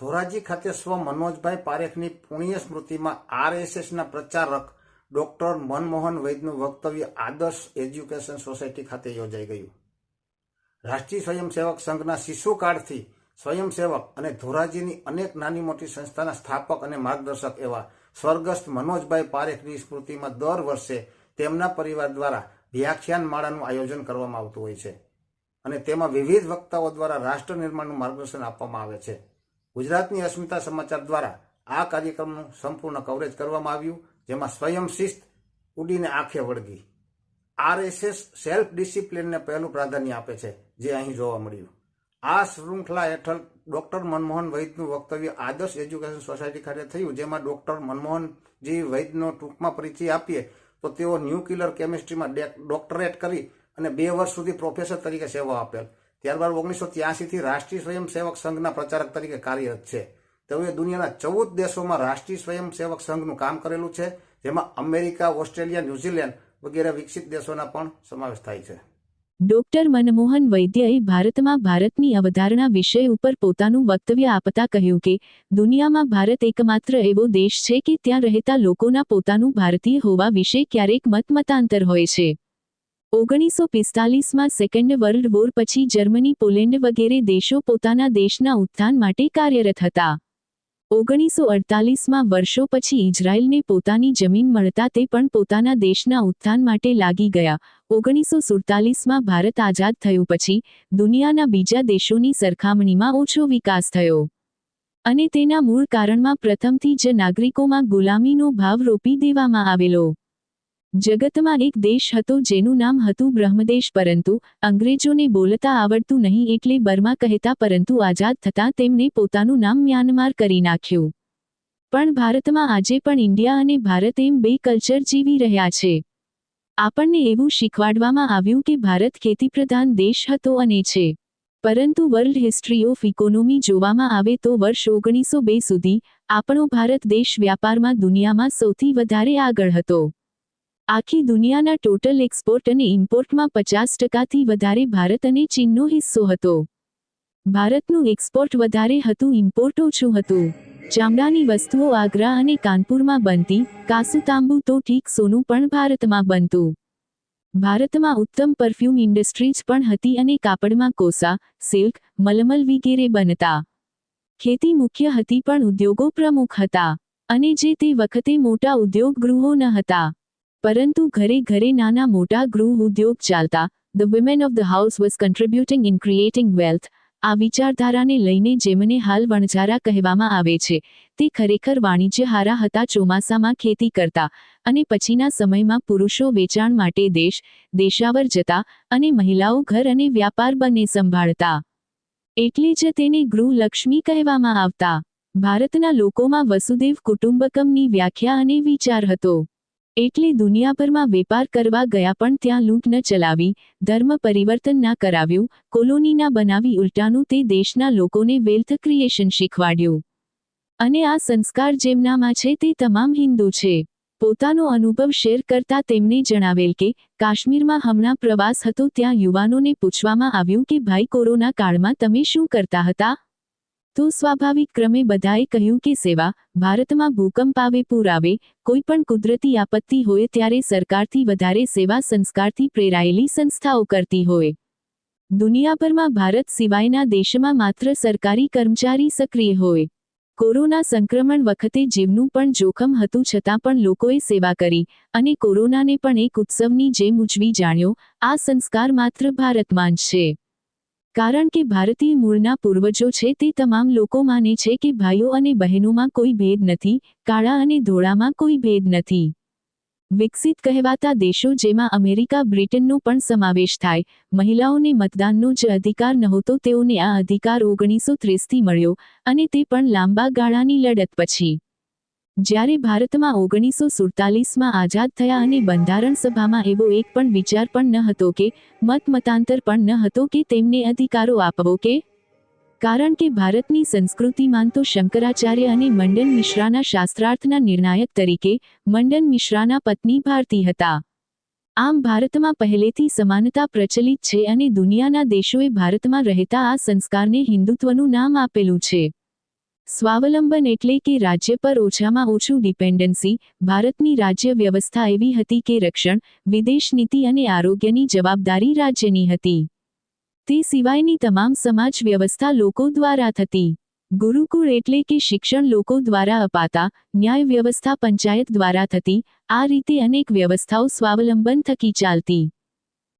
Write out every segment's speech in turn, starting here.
ધોરાજી ખાતે સ્વ મનોજભાઈ પારેખની પુણ્ય સ્મૃતિમાં આરએસએસના પ્રચારક ડોક્ટર મનમોહન વૈદનું વક્તવ્ય આદર્શ એજ્યુકેશન સોસાયટી ખાતે યોજાઈ ગયું. રાષ્ટ્રીય સ્વયંસેવક સંઘના શિશુકાળથી સ્વયંસેવક અને ધોરાજીની અનેક નાની મોટી સંસ્થાના સ્થાપક અને માર્ગદર્શક એવા સ્વર્ગસ્થ મનોજભાઈ પારેખની સ્મૃતિમાં દર વર્ષે તેમના પરિવાર દ્વારા વ્યાખ્યાન માળાનું આયોજન કરવામાં આવતું હોય છે અને તેમાં વિવિધ વક્તાઓ દ્વારા રાષ્ટ્ર નિર્માણનું માર્ગદર્શન આપવામાં આવે છે. ગુજરાતની અસ્મિતા સમાચાર દ્વારા આ કાર્યક્રમનું સંપૂર્ણ કવરેજ કરવામાં આવ્યું, જેમાં સ્વયં શિસ્ત ઉડીને આંખે વળગી. આરએસએસ સેલ્ફ ડિસિપ્લિનને પહેલું પ્રાધાન્ય આપે છે, જે અહીં જોવા મળ્યું. આ શૃંખલા હેઠળ ડોક્ટર મનમોહન વૈદનું વક્તવ્ય આદર્શ એજ્યુકેશન સોસાયટી ખાતે થયું, જેમાં ડોક્ટર મનમોહનજી વૈદનો ટૂંકમાં પરિચય આપીએ, તો તેઓ ન્યુક્લિયર કેમિસ્ટ્રીમાં ડોક્ટરેટ કરી અને બે વર્ષ સુધી પ્રોફેસર તરીકે સેવા આપેલ. ત્યારબાદ ઓગણીસો ત્યાસીથી રાષ્ટ્રીય સ્વયંસેવક સંઘના પ્રચારક તરીકે કાર્યરત છે. તેઓએ દુનિયાના ચૌદ દેશોમાં રાષ્ટ્રીય સ્વયંસેવક સંઘનું કામ કરેલું છે, જેમાં અમેરિકા, ઓસ્ટ્રેલિયા, ન્યુઝીલેન્ડ વગેરે વિકસિત દેશોના પણ સમાવેશ થાય છે. ડોક્ટર મનમોહન વૈદ્યએ ભારતમાં ભારતની અવધારણા વિષય ઉપર પોતાનું વક્તવ્ય આપતા કહ્યું કે, દુનિયામાં ભારત એકમાત્ર એવો દેશ છે કે ત્યાં રહેતા લોકોના પોતાનું ભારતીય હોવા વિશે ક્યારેક મતમતાંતર હોય છે. ઓગણીસો પિસ્તાલીસમાં સેકન્ડ વર્લ્ડ વોર પછી જર્મની, પોલેન્ડ વગેરે દેશો પોતાના દેશના ઉત્થાન માટે કાર્યરત હતા. ઓગણીસો અડતાલીસમાં વર્ષો પછી ઇઝરાયલને પોતાની જમીન મળતા તે પણ પોતાના દેશના ઉત્થાન માટે લાગી ગયા. ઓગણીસો સુડતાલીસમાં ભારત આઝાદ થયું પછી દુનિયાના બીજા દેશોની સરખામણીમાં ઓછો વિકાસ થયો. અને તેના મૂળ કારણમાં પ્રથમથી જ નાગરિકોમાં ગુલામીનો ભાવ રોપી દેવામાં આવેલો. જગતમાં એક દેશ હતો જેનું નામ હતું બ્રહ્મદેશ, પરંતુ અંગ્રેજોને બોલતા આવડતું નહીં એટલે બર્મા કહેતા, પરંતુ આઝાદ થતાં તેમને પોતાનું નામ મ્યાનમાર કરી નાખ્યું. પણ ભારતમાં આજે પણ ઇન્ડિયા અને ભારત એમ બે કલ્ચર જીવી રહ્યા છે. આપણને એવું શીખવાડવામાં આવ્યું કે ભારત ખેતીપ્રધાન દેશ હતો અને છે. પરંતુ વર્લ્ડ હિસ્ટ્રી ઓફ ઇકોનોમી જોવામાં આવે તો વર્ષ ઓગણીસો બે સુધી આપણો ભારત દેશ વ્યાપારમાં દુનિયામાં સૌથી વધારે આગળ હતો. આખી દુનિયાના ટોટલ એક્સપોર્ટ અને ઇમ્પોર્ટમાં પચાસ ટકાથી વધારે ભારત અને ચીનનો હિસ્સો હતો. ભારતનું એક્સપોર્ટ વધારે હતું, ઇમ્પોર્ટ ઓછું હતું. ચામડાની વસ્તુઓ આગ્રા અને કાનપુરમાં બનતી કાસુ તાંબુ તો ઠીક સોનું પણ ભારતમાં બનતું. ભારતમાં ઉત્તમ પરફ્યુમ ઇન્ડસ્ટ્રીઝ પણ હતી અને કાપડમાં કોસા, સિલ્ક, મલમલ વગેરે બનતા. ખેતી મુખ્ય હતી પણ ઉદ્યોગો પ્રમુખ હતા. અને જે તે વખતે મોટા ઉદ્યોગ ગૃહો ન હતા. પરંતુ ઘરે ઘરે નાના મોટા ગૃહ ઉદ્યોગ ચાલતા the women of the house was contributing in creating wealth આ વિચારધારાને લઈને જેમને હાલ વણઝારા કહેવામાં આવે છે, તે ખરેખર વાણિજ્યહારા હતા, ચોમાસામાં ખેતી કરતા અને પછીના સમયમાં પુરુષો વેચાણ માટે દેશ, દેશાવર જતા અને મહિલાઓ ઘર અને વ્યાપાર બંને સંભાળતા. એટલે જ તેને ગૃહલક્ષ્મી કહેવામાં આવતા. ભારતના લોકોમાં વસુદેવ કુટુંબકમની વ્યાખ્યા અને વિચાર હતો. એટલે દુનિયાભરમાં વેપાર કરવા ગયા પણ ત્યાં લૂંટ ન ચલાવી, ધર્મ પરિવર્તન ના કરાવ્યું, કોલોની ના બનાવી ઉલટાનું તે દેશના લોકોને વેલ્થ ક્રિએશન શીખવાડ્યું. અને આ સંસ્કાર જેમનામાં છે તે તમામ હિન્દુ છે. પોતાનો અનુભવ શેર કરતા તેમને જણાવેલ કે, કાશ્મીરમાં હમણાં પ્રવાસ હતો ત્યાં યુવાનોને પૂછવામાં આવ્યું કે, ભાઈ, કોરોના કાળમાં તમે શું કરતા હતા? તો સ્વાભાવિક ક્રમે બધાએ કહ્યું કે સેવા, ભારતમાં ભૂકંપ આવે, પૂર આવે કોઈ પણ કુદરતી આપત્તિ હોય ત્યારે સરકારથી વધારે સેવા સંસ્કારથી પ્રેરાયેલી સંસ્થાઓ કરતી હોય. દુનિયાભરમાં ભારત સિવાયના દેશમાં માત્ર સરકારી કર્મચારી સક્રિય હોય. કોરોના સંક્રમણ વખતે જીવનું પણ જોખમ હતું છતાં પણ લોકોએ સેવા કરી, અને કોરોનાને પણ એક ઉત્સવની જેમ ઉજવી જાણ્યો, આ સંસ્કાર માત્ર ભારતમાં જ છે. કારણ કે ભારતીય મૂળના પૂર્વજો છે તે તમામ લોકો માને છે કે ભાઈઓ અને બહેનોમાં કોઈ ભેદ નથી, કાળા અને ધોળામાં કોઈ ભેદ નથી. વિકસિત કહેવાતા દેશો જેમાં અમેરિકા, બ્રિટનનો પણ સમાવેશ થાય. મહિલાઓને મતદાનનો જ અધિકાર નહોતો, તેઓને આ અધિકાર ઓગણીસો ત્રીસથી મળ્યો અને તે પણ લાંબા ગાળાની લડત પછી. જ્યારે ભારતમાં ઓગણીસો સુડતાલીસમાં આઝાદ થયા અને બંધારણ સભામાં એવો એક પણ વિચાર પણ ન હતો કે, મત મતાંતર પણ ન હતો કે તેમને અધિકારો આપવો કે. કારણ કે ભારતની સંસ્કૃતિમાં તો શંકરાચાર્ય અને મંડન મિશ્રાના શાસ્ત્રાર્થના નિર્ણાયક તરીકે, મંડન મિશ્રાના પત્ની ભારતી હતા. આમ ભારતમાં પહેલેથી સમાનતા પ્રચલિત છે અને દુનિયાના દેશોએ ભારતમાં રહેતા આ સંસ્કારને હિન્દુત્વનું નામ આપેલું છે. સ્વાવલંબન એટલે કે રાજ્ય પર ઓછામાં ઓછું ડિપેન્ડન્સી ભારતની રાજ્ય વ્યવસ્થા એવી હતી કે રક્ષણ, વિદેશ નીતિ અને આરોગ્યની જવાબદારી રાજ્યની હતી. તે સિવાયની તમામ સમાજ વ્યવસ્થા લોકો દ્વારા થતી. ગુરુકુળ એટલે કે શિક્ષણ લોકો દ્વારા અપાતા, ન્યાય વ્યવસ્થા પંચાયત દ્વારા થતી, આ રીતે અનેક વ્યવસ્થાઓ સ્વાવલંબન થકી ચાલતી.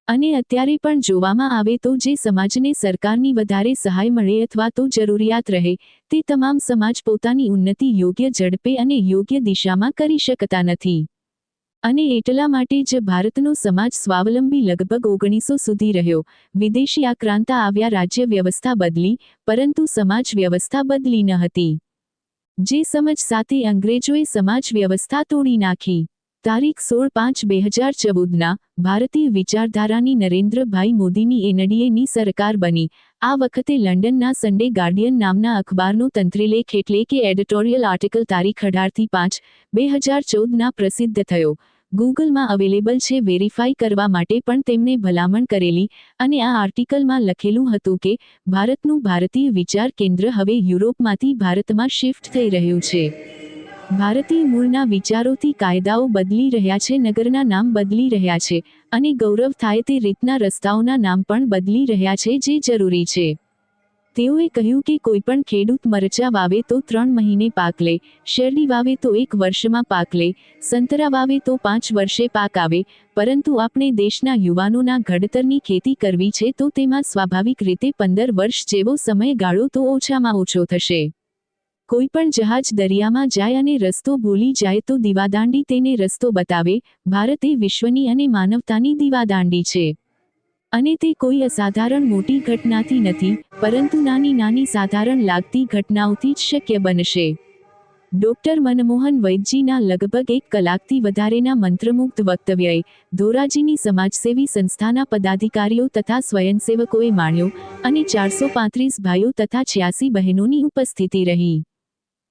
અને અત્યારે પણ જોવામાં આવે તો જે સમાજને સરકારની વધારે સહાય મળે અથવા તો જરૂરિયાત રહે, તે તમામ સમાજ પોતાની ઉન્નતિ યોગ્ય ઝડપે અને યોગ્ય દિશામાં કરી શકતા નથી. અને એટલા માટે જ ભારતનો સમાજ સ્વાવલંબી લગભગ ઓગણીસો સુધી રહ્યો. વિદેશી આક્રાંતા આવ્યા, રાજ્ય વ્યવસ્થા બદલી, પરંતુ સમાજ વ્યવસ્થા બદલી ન હતી. જે સમજ સાથે અંગ્રેજોએ સમાજ વ્યવસ્થા તોડી નાખી. તારીખ સોળ પાંચ બે હજાર ચૌદના ભારતીય વિચારધારાની નરેન્દ્રભાઈ મોદીની એનડીએની સરકાર બની. આ વખતે લંડનના સન્ડે ગાર્ડિયન નામના અખબારનો તંત્રીલેખ એટલે કે એડિટોરિયલ આર્ટિકલ તારીખ અઢારથી પાંચ બે હજાર ચૌદના પ્રસિદ્ધ થયો. ગૂગલમાં અવેલેબલ છે વેરીફાઈ કરવા માટે પણ તેમણે ભલામણ કરેલી અને આ આર્ટિકલમાં લખેલું હતું કે, ભારતનું ભારતીય વિચાર કેન્દ્ર હવે યુરોપમાંથી ભારતમાં શિફ્ટ થઈ રહ્યું છે. ભારતીય મૂળના વિચારોથી કાયદાઓ બદલી રહ્યા છે, નગરના નામ બદલી રહ્યા છે અને ગૌરવ થાય તે રીતના રસ્તાઓના નામ પણ બદલી રહ્યા છે, જે જરૂરી છે. તેઓએ કહ્યું કે કોઈપણ ખેડૂત મરચા વાવે તો ત્રણ મહિને પાક લે, શેરડી વાવે તો એક વર્ષમાં પાક લે, સંતરા વાવે તો પાંચ વર્ષે પાક આવે, પરંતુ આપણે દેશના યુવાનોના ઘડતરની ખેતી કરવી છે તો તેમાં સ્વાભાવિક રીતે પંદર વર્ષ જેવો સમયગાળો તો ઓછામાં ઓછો થશે. કોઈપણ જહાજ દરિયામાં જાય અને રસ્તો ભૂલી જાય તો દીવાદાંડી તેને રસ્તો બતાવે, ભારત એ વિશ્વની અને માનવતાની દીવાદાંડી છે. અને તે કોઈ અસાધારણ મોટી ઘટનાથી નથી, પરંતુ નાની નાની સાધારણ લાગતી ઘટનાઓથી જ શક્ય બનશે. ડોક્ટર મનમોહન વૈદજીના લગભગ એક કલાકથી વધારેના મંત્રમુગ્ધ વક્તવ્યએ ધોરાજીની સમાજસેવી સંસ્થાના પદાધિકારીઓ તથા સ્વયંસેવકોએ માણ્યો, અને ચારસો પાંત્રીસ ભાઈઓ તથા છ્યાસી બહેનોની ઉપસ્થિતિ રહી.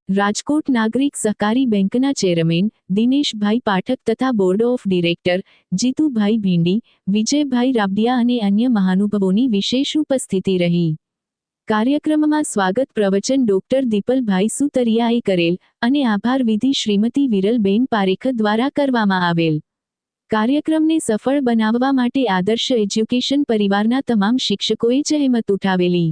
રાજકોટ નાગરિક સહકારી બેંકના ચેરમેન દિનેશભાઈ પાઠક તથા board of director Jitubhai Bhindi, Vijaybhai Rabadiya અને અન્ય મહાનુભાવોની વિશેષ ઉપસ્થિતિ રહી. કાર્યક્રમમાં સ્વાગત પ્રવચન ડોક્ટર દીપલભાઈ સુતરિયાએ કરેલ અને આભાર વિધિ શ્રીમતી વિરલબેન પારેખ દ્વારા કરવામાં આવેલ. કાર્યક્રમને સફળ બનાવવા માટે આદર્શ એજ્યુકેશન પરિવારના તમામ શિક્ષકોએ જહેમત ઉઠાવેલી.